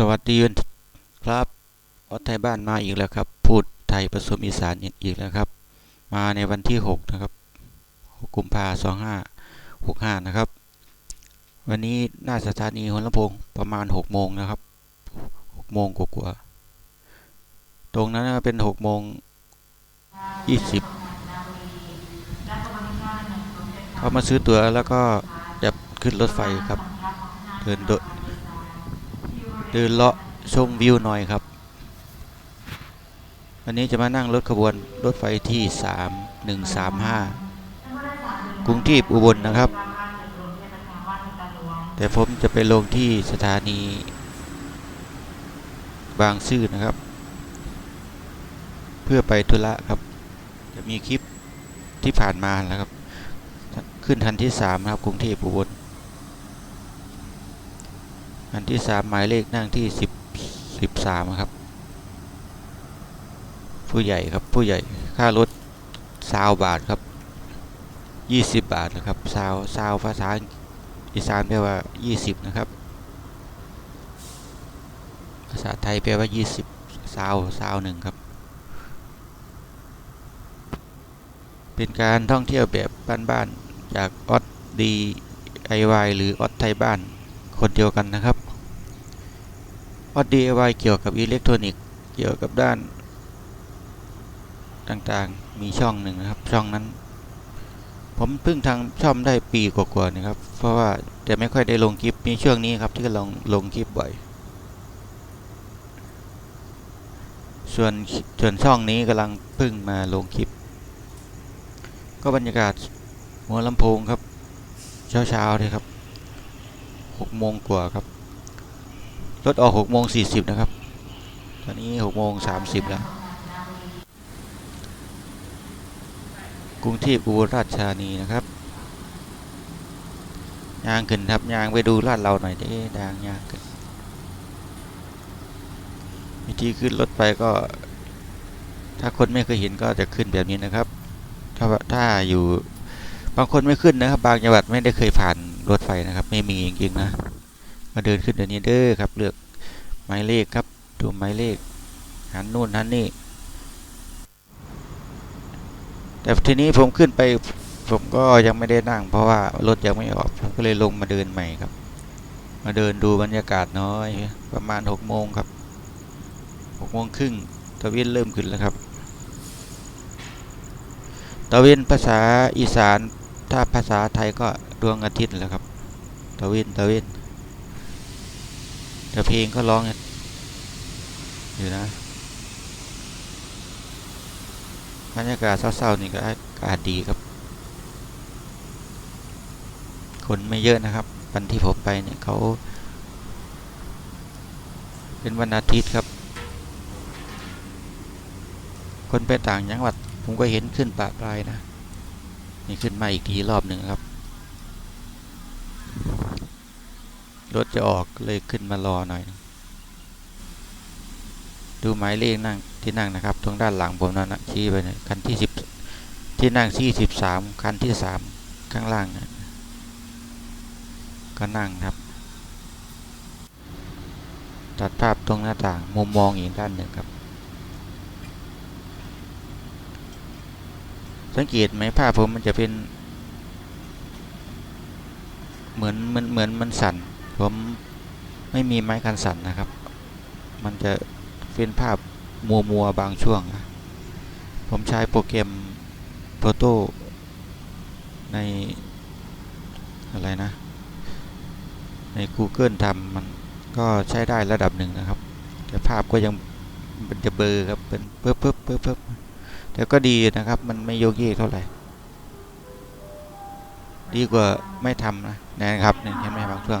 สวัสดีครับออดไทยบ้านมาอีกแล้วครับ พูดไทยผสมอีสานอีกแล้วครับ มาในวันที่ 6 นะครับ 6 กุมภาสองห้าหกห้านะครับ วันนี้หน้าสถานีหัวลำโพงประมาณ 6 โมงนะครับ 6 โมงกว่าๆตรงนั้นเป็น 6 โมง 20เขามาซื้อตั๋วแล้วก็จะขึ้นรถไฟครับ เดินโด เดินเลาะชมวิวหน่อยครับ วันนี้จะมานั่งรถขบวนรถไฟที่ 3135 กรุงเทพอุบลนะครับ แต่ผมจะไปลงที่สถานีบางซื่อนะครับ เพื่อไปธุระครับ จะมีคลิปที่ผ่านมาแล้วครับ ขึ้นทันที่3ครับกรุงเทพอุบลันที่สามหมายเลขนั่งที่สิบสิบสามครับ ผู้ใหญ่ครับผู้ใหญ่ค่ารถซาวบาทครับยี่สิบบาทนะครับซาวซาวภาษาอีสานแปลว่ายี่สิบนะครับภาษาไทยแปลว่ายี่สิบซาวซาวหนึ่งครับ เป็นการท่องเที่ยวแบบบ้านๆจากออดดีไอวหรือออดไทยบ้านคนเดียวกันนะครับ ออด DIY เกี่ยวกับอิเล็กทรอนิกส์เกี่ยวกับด้าน ต่างๆ มีช่องหนึ่งนะครับ ช่องนั้น ผมเพิ่งทางช่องได้ปีกว่าๆนะครับ เพราะว่าแต่ไม่ค่อยได้ลงคลิปมีช่วงนี้ครับที่กำลังลงคลิปบ่อย ส่วนส่วนช่องนี้กำลังเพิ่งมาลงคลิป ก็บรรยากาศหัวลำโพงครับ เช้าๆเลยครับหกโมงกว่าครับ รถออกหกโมงสี่สิบนะครับ ตอนนี้หกโมงสามสิบแล้ว กรุงเทพอุบลราชธานีนะครับยางขึ้นครับยางไปดูลาดเราหน่อยได้ดางยางขึ้นวิธีขึ้นรถไปก็ ถ้าคนไม่เคยเห็นก็จะขึ้นแบบนี้นะครับ ถ้าถ้าอยู่บางคนไม่ขึ้นนะครับ บางจังหวัดไม่ได้เคยผ่านรถไฟนะครับ ไม่มีจริงๆนะ มาเดินขึ้นเดี๋ยวนี้เด้อครับ เลือกหมายเลขครับ ดูหมายเลขหันนู่นหันนี่ แต่ทีนี้ผมขึ้นไปผมก็ยังไม่ได้นั่ง เพราะว่ารถยังไม่ออกผมก็เลยลงมาเดินใหม่ครับ มาเดินดูบรรยากาศน้อย ประมาณหกโมงครับหกโมงครึ่งตะเวนเริ่มขึ้นแล้วครับตะเวนภาษาอีสานถ้าภาษาไทยก็ดวงอาทิตย์แหละครับตะเวนตะเวน แต่เพลงก็ร้องอยู่นะบรรยากาศเศร้าๆนี่ก็อากาศดีครับ คนไม่เยอะนะครับ วันที่ผมไปเนี่ยเขา เป็นวันอาทิตย์ครับ คนไปต่างจังหวัด ผมก็เห็นขึ้นปะปลายนะ นี่ขึ้นมาอีกทีรอบหนึ่งครับ รถจะออกเลยขึ้นมารอหน่อย ดูหมายเลขนั่งที่นั่งนะครับ ตรงด้านหลังผมนั่นนะชี้ไปนี่ยคันที่สิบที่นั่งที่สิบสามคันที่สามข้างล่างนะก็นั่งครับ ตัดภาพตรงหน้าต่างมุมมองอีกด้านหนึ่งครับ สังเกตไหมภาพผมมันจะเป็น เหมือนมันเหมือนมันสั่น ผมไม่มีไม้กันสั่นนะครับ มันจะเป็นภาพมัวมัวบางช่วง ผมใช้โปรแกรมโ o โต้ในอะไรนะ ใน Google ทำมันก็ใช้ได้ระดับหนึ่งนะครับ แต่ภาพก็ยังมันจะเบลอครับ เป็นเพิ่มเพิ่มเพิ่มเพิ่มแต่ก็ดีนะครับ มันไม่โยกเยกเท่าไหร่ ดีกว่าไม่ทำนะนะครับเนี่ยเห็นไหมบางช่วง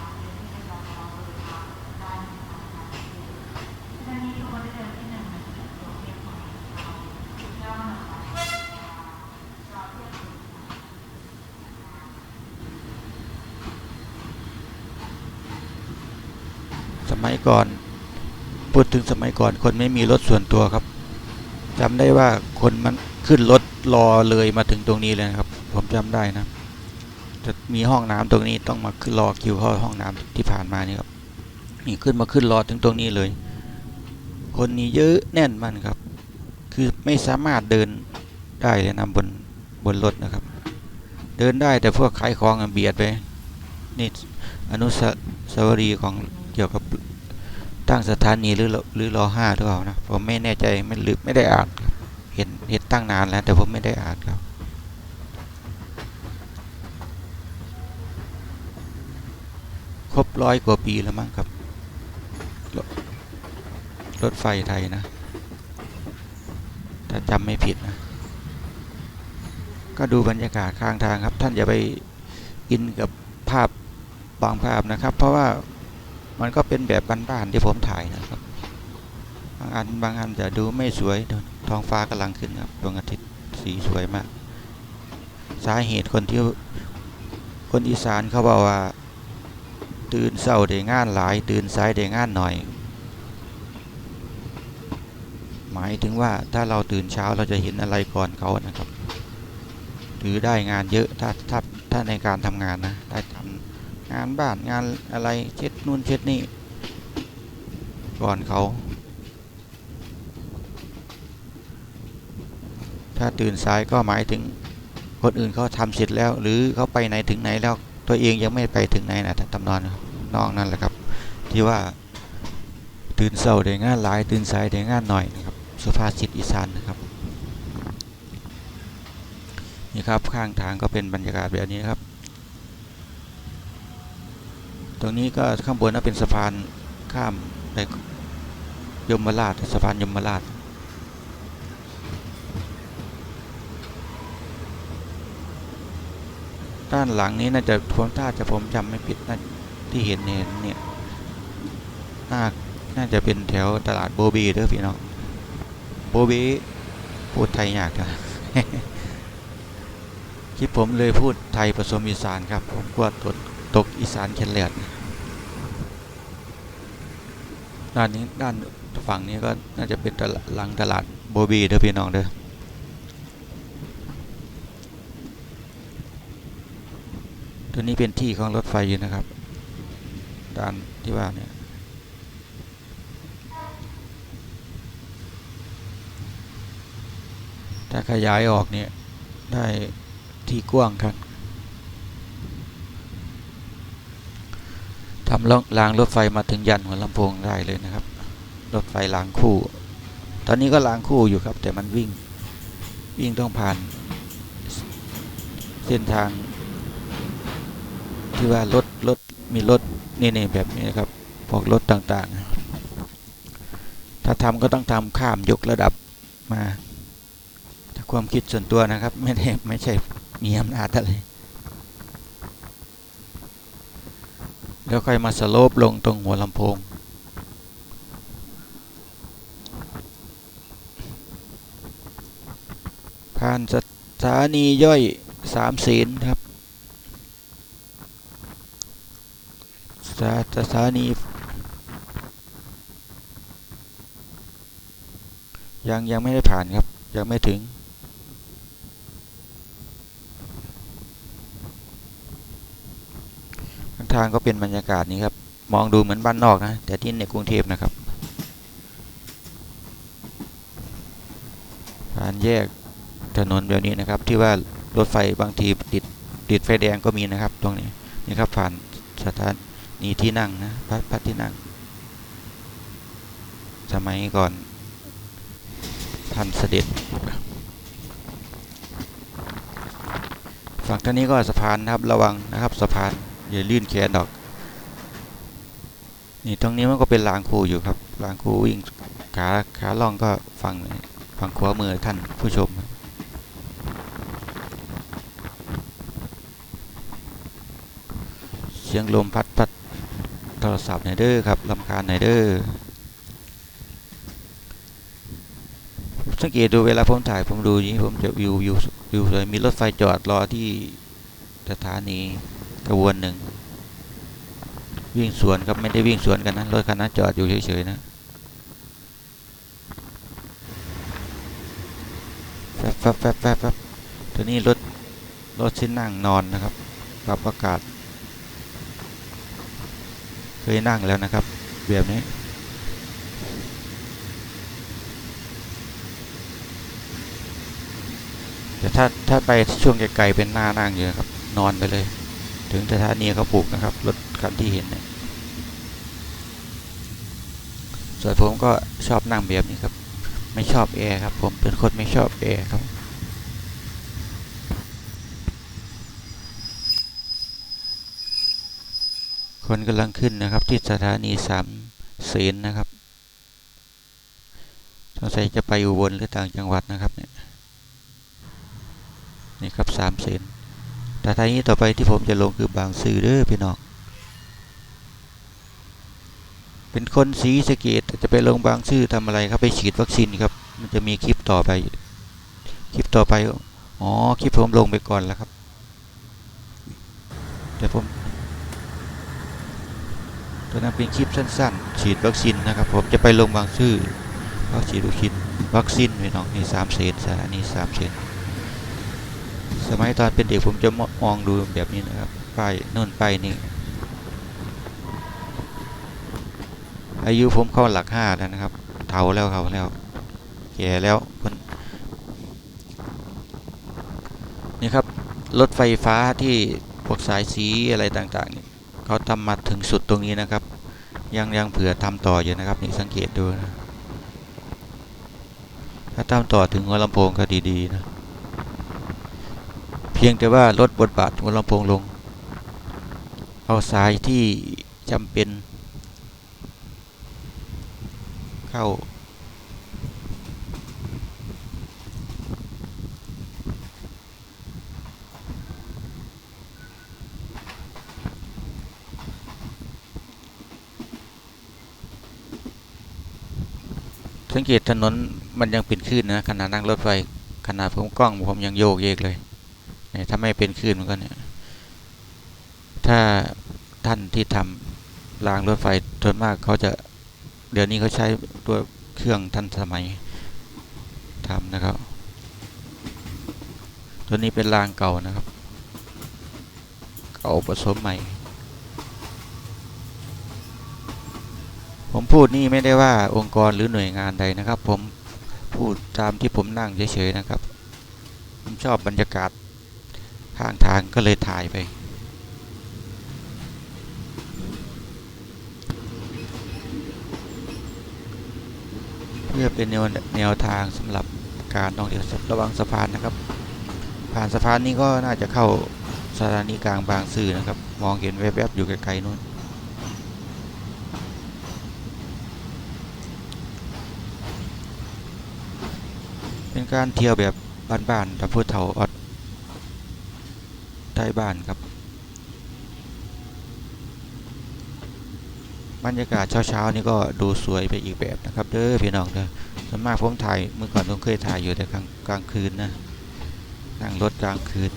มัยก่อน พูดถึงสมัยก่อน คนไม่มีรถส่วนตัวครับจำได้ว่าคนมันขึ้นรถรอเลยมาถึงตรงนี้เลยครับ ผมจำได้นะจะมีห้องน้ำตรงนี้ต้องมาขึ้นรอคิวเข้าห้องน้ำที่ผ่านมานี่ครับนี่ขึ้นมาขึ้นรอถึงตรงนี้เลย คนนี้เยอะแน่นมันครับ คือไม่สามารถเดินได้เลยนะบนบนรถนะครับ เดินได้แต่พวกขายของอะเบียดไปนี่อนุสาวรีย์ของเกี่ยวกับ ตั้งสถานีหรือหรือรอห้าหรือเปล่านะผมไม่แน่ใจไม่ลืมไม่ได้อ่านเห็นเห็นตั้งนานแล้วแต่ผมไม่ได้อ่านครับครบร้อยกว่าปีแล้วมั้งครับรถรถไฟไทยนะถ้าจำไม่ผิดนะ ก็ดูบรรยากาศข้างทางครับ ท่านอย่าไปอินกับภาพบางภาพนะครับ เพราะว่า มันก็เป็นแบบบ้านๆที่ผมถ่ายนะครับ บางอันบางอันจะดูไม่สวยท้องฟ้ากำลังขึ้นครับดวงอาทิตย์สีสวยมาก สาเหตุคนที่คนอีสานเขาบอกว่า ตื่นเศร้าได้งานหลาย ตื่นสายได้งานหน่อย หมายถึงว่าถ้าเราตื่นเช้าเราจะเห็นอะไรก่อนเขานะครับหรือได้งานเยอะถ้าถ้าถ้าในการทำงานนะได้ทำ งานบ้านงานอะไรเช็ดนู่นเช็ดนี่ ก่อนเขา ถ้าตื่นสายก็หมายถึงคนอื่นเขาทำเสร็จแล้ว หรือเขาไปไหนถึงไหนแล้วตัวเองยังไม่ไปถึงไหนนะทำนองน้องนั่นแหละครับ ที่ว่าตื่นเศร้าได้งานหลาย ตื่นสายได้งานหน่อยนะครับสุภาษิตอีสานนะครับนี่ครับข้างทางก็เป็นบรรยากาศแบบนี้ครับ ตรงนี้ก็ข้างบนนั้นเป็นสะพานข้ามไปยมราชสะพานยมราชด้านหลังนี้น่าจะผมถ้าจะผมจำไม่ผิดน่าที่เห็นเนี่ยเนี่ยน่าน่าจะเป็นแถวตลาดโบบีเด้อพี่น้องโบบีพูดไทยยากจังคลิปผมเลยพูดไทยผสมอีสานครับผมกลัวตก ตกอีสานเข็นแหลดด้านนี้ด้านฝั่งนี้ก็น่าจะเป็นตลาดหลังตลาดโบบีเด้อพี่น้องเด้อตัวนี้เป็นที่ของรถไฟอยู่นะครับ ด้านที่ว่าเนี่ยถ้าขยายออกเนี่ยได้ที่กว้างครับทำรางรถไฟมาถึงยันหัวลำโพงได้เลยนะครับ รถไฟรางคู่ ตอนนี้ก็รางคู่อยู่ครับ แต่มันวิ่งวิ่งต้องผ่าน เส้นทาง ที่ว่ารถรถมีรถนี่ๆแบบนี้นะครับพวกรถต่างๆ ถ้าทำก็ต้องทำข้ามยกระดับมาถ้าความคิดส่วนตัวนะครับ ไม่ได้ไม่ใช่มีอำนาจอะไร แล้วค่อยมาสโลปลงตรงหัวลำโพง ผ่านสถานีย่อยสามเสนครับสถสถานียังยังไม่ได้ผ่านครับ ยังไม่ถึง ข้าง ทางก็เป็นบรรยากาศนี้ครับ มองดูเหมือนบ้านนอกนะ แต่ที่ในกรุงเทพนะครับ ผ่านแยกถนนแบบนี้นะครับ ที่ว่ารถไฟบางทีติดติดไฟแดงก็มีนะครับ ตรงนี้นี่ครับผ่านสถานีที่นั่งนะพัดพัดที่นั่ง สมัยก่อนท่านเสด็จฝั่งท่านี้ก็สะพานนะครับระวังนะครับสะพาน อย่าลื่นแขนดอก นี่ตรงนี้มันก็เป็นรางคูอยู่ครับรางคูวิ่งขาขาล่องก็ฝั่งฝั่งขวามือท่านผู้ชมเสียงลมพัดพัดโทรศัพท์หนเด้อครับลำคาญหนเด้อสังเกตดูเวลาผมถ่ายผมดูอย่างนี้ผมจะวิววิววิวเลยมีรถไฟจอดรอที่สถานี ระบวนหนึ่ง วิ่งสวนครับไม่ได้วิ่งสวนกันนะรถคันนั้นจอดอยู่เฉยๆนะแฟบแฟบแฟบแฟบแฟบตัวนี้รถรถที่นั่งนอนนะครับปรับอากาศ เคยนั่งแล้วนะครับ แบบนี้แต่ถ้าถ้าไปช่วงไกลๆเป็นหน้านั่งอยู่นะครับ นอนไปเลย ถึงสถานีเขาปลูกนะครับรถคันที่เห็นเนี่ยส่วนผมก็ชอบนั่งแบบนี้ครับ ไม่ชอบแอร์ครับ ผมเป็นคนไม่ชอบแอร์ครับ คนกำลังขึ้นนะครับที่สถานีสามเสนนะครับสงสัยจะไปอุบลหรือต่างจังหวัดนะครับเนี่ยนี่ครับสามเสน สถานีต่อไปที่ผมจะลงคือบางซื่อเด้อพี่น้อง เป็นคนศรีสเกดจะไปลงบางซื่อทำอะไรครับไปฉีดวัคซีนครับ มันจะมีคลิปต่อไป คลิปต่อไป อ๋อ คลิปผมลงไปก่อนแล้วครับ เดี๋ยวผมตัวนั้นเป็นคลิปสั้นๆ ฉีดวัคซีนนะครับ ผมจะไปลงบางซื่อเพราะฉีดวัคซีนวัคซีนพี่น้องนี่สามเศษสถานีสามเศษ สมัยตอนเป็นเด็กผมจะมองดูแบบนี้นะครับป้ายนู่นป้ายนี่อายุผมเข้าหลักห้าแล้วนะครับ เฒ่าแล้วเขาแล้วแก่แล้วมันนี่ครับรถไฟฟ้าที่พวกสายสีอะไรต่างๆนี่เขาทำมาถึงสุดตรงนี้นะครับ ยังยังเผื่อทำต่ออยู่นะครับ นี่สังเกตดูนะถ้าทำต่อถึงหัวลำโพงก็ดีๆนะ พียงแต่ว่าลดบทบาทหัวลำโพงลง เอาสายที่จำเป็น เข้า สังเกตถนนมันยังเป็นคลื่นนะขณะนั่งรถไฟขณะผมกล้องผมยังโยกเยกเลย เนี่ยถ้าไม่เป็นคลื่นมันก็เนี่ยถ้าท่านที่ทำรางรถไฟส่วนมากเขาจะเดี๋ยวนี้เขาใช้ตัวเครื่องทันสมัยทำนะครับ ตัวนี้เป็นรางเก่านะครับ เก่าผสมใหม่ ผมพูดนี่ไม่ได้ว่าองค์กรหรือหน่วยงานใดนะครับ ผมพูดตามที่ผมนั่งเฉยๆนะครับ ผมชอบบรรยากาศ ข้างทางก็เลยถ่ายไป เพื่อเป็นแนวแนวทางสำหรับการท่องเที่ยวระวังสะพานนะครับ ผ่านสะพานนี้ก็น่าจะเข้าสถานีกลางบางซื่อนะครับ มองเห็นแวบๆอยู่ไกลๆนู่นเป็นการเที่ยวแบบบ้านๆแต่พูดเถาออด ใต้บ้านครับ บรรยากาศเช้าๆนี่ก็ดูสวยไปอีกแบบนะครับเด้อพี่น้องเด้อส่วนมากผมถ่ายเมื่อก่อนผมเคยถ่ายอยู่แต่กลางกลางคืนนะนั่งรถกลางคืน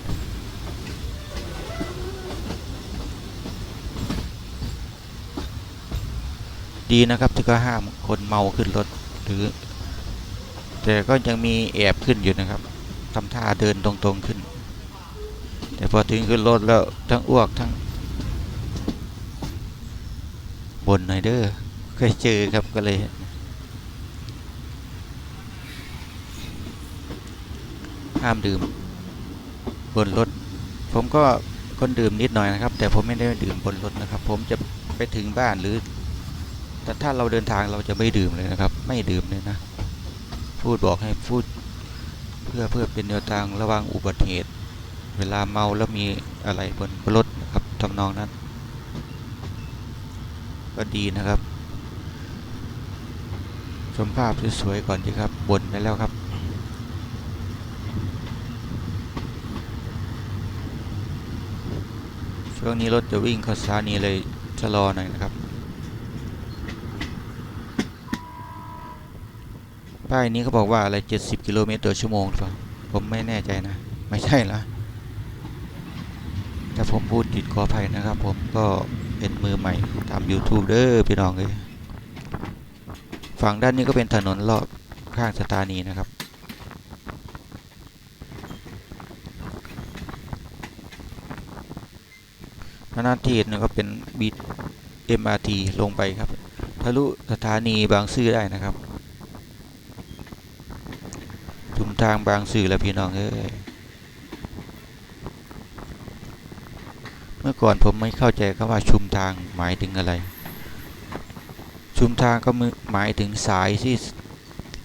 ดีนะครับที่ก็ห้ามคนเมาขึ้นรถหรือ แต่ก็ยังมีแอบขึ้นอยู่นะครับทำท่าเดินตรงๆขึ้น แต่พอถึงขึ้นรถแล้วทั้งอ้วกทั้งบนหน่อยเด้อเคยเจอครับก็เลย ห้ามดื่ม บนรถ ผมก็คนดื่มนิดหน่อยนะครับ แต่ผมไม่ได้ดื่มบนรถนะครับ ผมจะไปถึงบ้านหรือ แต่ถ้าเราเดินทางเราจะไม่ดื่มเลยนะครับ ไม่ดื่มเลยนะ พูดบอกให้พูด เพื่อเพื่อเป็นแนวทางระวังอุบัติเหตุ เวลาเมาแล้วมีอะไรบนรถนะครับทำนองนั้น ก็ดีนะครับ ชมภาพสวยๆก่อนดีครับบนไปแล้วครับช่วงนี้รถจะวิ่งเข้าสถานีเลยชะลอหน่อยนะครับ ป้ายนี้เขาบอกว่าอะไร 70 กิโลเมตรต่อชั่วโมงหรือเปล่าผมไม่แน่ใจนะ ไม่ใช่ละ ถ้าผมพูดผิดขออภัยนะครับ ผมก็เป็นมือใหม่ทำ YouTube เด้อพี่น้องเลยฝั่งด้านนี้ก็เป็นถนนรอบข้างสถานีนะครับ หน้าที่หนึงก็เป็นบีท MRT ลงไปครับ ทะลุสถานีบางซื่อได้นะครับ ชุมทางบางซื่อแล้วพี่น้องเอ้ย เมื่อก่อนผมไม่เข้าใจคำว่าชุมทางหมายถึงอะไร ชุมทางก็หมายถึงสายที่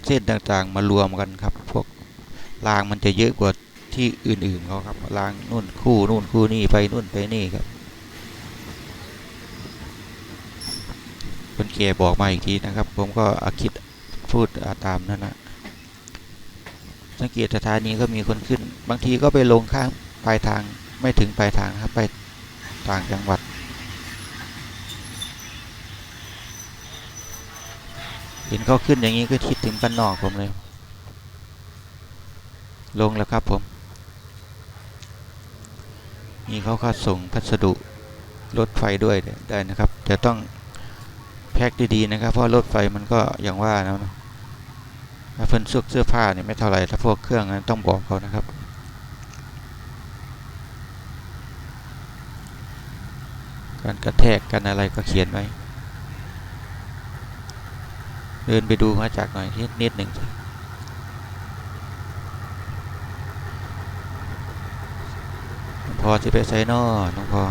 เส้นต่างๆมารวมกันครับ พวกรางมันจะเยอะกว่าที่อื่นๆเขาครับรางนู่นคู่นู่นคู่นี่ไปนู่นไปนี่ครับคนแก่บอกมาอีกทีนะครับ ผมก็อาคิดพูดอาตามนั่นนะสังเกตสถานีก็มีคนขึ้น บางทีก็ไปลงข้างปลายทางไม่ถึงปลายทางครับไป ต่างจังหวัด เห็นเขาขึ้นอย่างนี้ก็คิดถึงบ้านนอกผมเลย ลงแล้วครับผมมีเขาค่าส่งพัสดุรถไฟด้วยได้นะครับ แต่ต้องแพ็คดีๆนะครับ เพราะรถไฟมันก็อย่างว่านะถ้าเพิ่นซุกเสื้อผ้าเนี่ยไม่เท่าไหร่ถ้าพวกเครื่องนั้นต้องบอกเขานะครับ การกระแทกกันอะไรก็เขียนไว้เดินไปดูมาจากหน่อยนิดนิดหนึ่งพอจะไปไซนอน้องพอ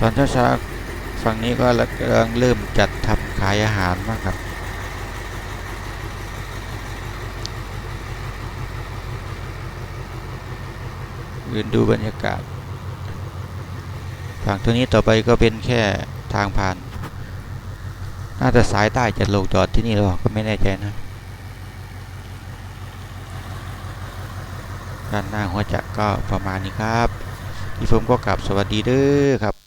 ตอนเช้าๆฝั่งนี้ก็กำลังเริ่มจัดทำขายอาหารมากครับ ยืนดูบรรยากาศ ฝั่งตรงนี้ต่อไปก็เป็นแค่ทางผ่าน น่าจะสายใต้จะลงจอดที่นี่หรอก็ไม่แน่ใจนะด้านหน้าหัวจักรก็ประมาณนี้ครับที่ผมก็กลับสวัสดีเด้อครับ